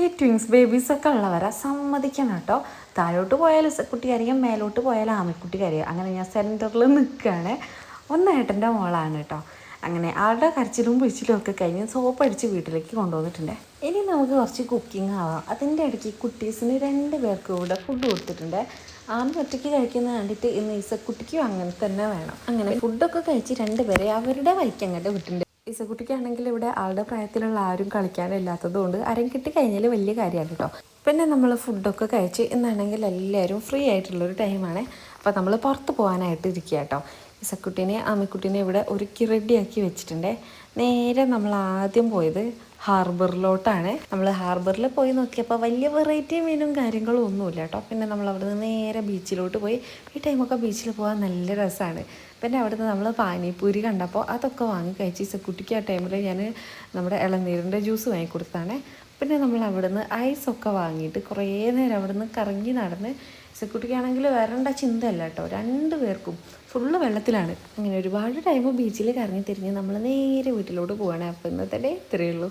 ഈ ട്വിങ്സ് ബേബീസൊക്കെ ഉള്ളവരെ സമ്മതിക്കണം കേട്ടോ. താഴോട്ട് പോയാൽ കുട്ടി കരയും മേലോട്ട് പോയാൽ ആമിക്കുട്ടി കരയും അങ്ങനെ ഞാൻ സെന്ററിൽ നിൽക്കുകയാണ് ഒന്ന് ഏട്ടന്റെ മോളാണ് കേട്ടോ. അങ്ങനെ ആളുടെ കരച്ചിലും പിടിച്ചിലും ഒക്കെ കഴിഞ്ഞ് സോപ്പ് അടിച്ച് വീട്ടിലേക്ക് കൊണ്ടുവന്നിട്ടുണ്ട്. ഇനി നമുക്ക് കുറച്ച് കുക്കിംഗ് ആവാം. അതിന്റെ ഇടയ്ക്ക് കുട്ടീസിന് രണ്ട് പേർക്ക് കൂടെ ഫുഡ് കൊടുത്തിട്ടുണ്ട്. ആമി ഒറ്റയ്ക്ക് കഴിക്കുന്ന കണ്ടിട്ട് ഇന്ന് ഈസക്കുട്ടിക്കും അങ്ങനെ തന്നെ വേണം. അങ്ങനെ ഫുഡൊക്കെ കഴിച്ച് രണ്ടുപേരെ അവരുടെ വൈക്കങ്ങട്ട് വിട്ടിട്ടുണ്ട്. ഈസക്കുട്ടിക്കാണെങ്കിൽ ഇവിടെ ആളുടെ പ്രായത്തിലുള്ള ആരും കളിക്കാനില്ലാത്തത് കൊണ്ട് ആരും കിട്ടി കഴിഞ്ഞാൽ വലിയ കാര്യമാണ് കേട്ടോ. പിന്നെ നമ്മൾ ഫുഡൊക്കെ കഴിച്ച് ഇന്നാണെങ്കിൽ എല്ലാവരും ഫ്രീ ആയിട്ടുള്ളൊരു ടൈമാണ്. അപ്പോൾ നമ്മൾ പുറത്ത് പോകാനായിട്ട് ഇരിക്കുക കേട്ടോ. ഇസക്കുട്ടീനെ ആമിക്കുട്ടീനെ ഇവിടെ ഒരുക്കി റെഡിയാക്കി വെച്ചിട്ടുണ്ട്. നേരെ നമ്മൾ ആദ്യം പോയത് ഹാർബറിലോട്ടാണ്. നമ്മൾ ഹാർബറിൽ പോയി നോക്കിയപ്പോൾ വലിയ വെറൈറ്റി മീനും കാര്യങ്ങളും ഒന്നുമില്ല കേട്ടോ. പിന്നെ നമ്മൾ അവിടെ നിന്ന് നേരെ ബീച്ചിലോട്ട് പോയി. ഈ ടൈമൊക്കെ ബീച്ചിൽ പോകാൻ നല്ല രസമാണ് പിന്നെ അവിടുന്ന് നമ്മൾ പാനിപ്പൂരി കണ്ടപ്പോൾ അതൊക്കെ വാങ്ങി കഴിച്ച് സെക്കുട്ടിക്ക് ആ ടൈമിൽ ഞാൻ നമ്മുടെ ഇളനീരിന്റെ ജ്യൂസ് വാങ്ങി കൊടുത്താണ് പിന്നെ നമ്മൾ അവിടുന്ന് ഐസൊക്കെ വാങ്ങിയിട്ട് കുറേ നേരം അവിടുന്ന് കറങ്ങി നടന്ന് സെക്യൂരിറ്റിക്കാണെങ്കിൽ വരേണ്ട ചിന്തയല്ല കേട്ടോ. രണ്ട് പേർക്കും ഫുള്ള് വെള്ളത്തിലാണ്. അങ്ങനെ ഒരുപാട് ടൈം ബീച്ചിൽ കറങ്ങി തിരിഞ്ഞ് നമ്മൾ നേരെ വീട്ടിലോട്ട് പോവുകയാണ് അപ്പോൾ ഇന്നത്തെ ഡേ ഇത്രയേ ഉള്ളൂ.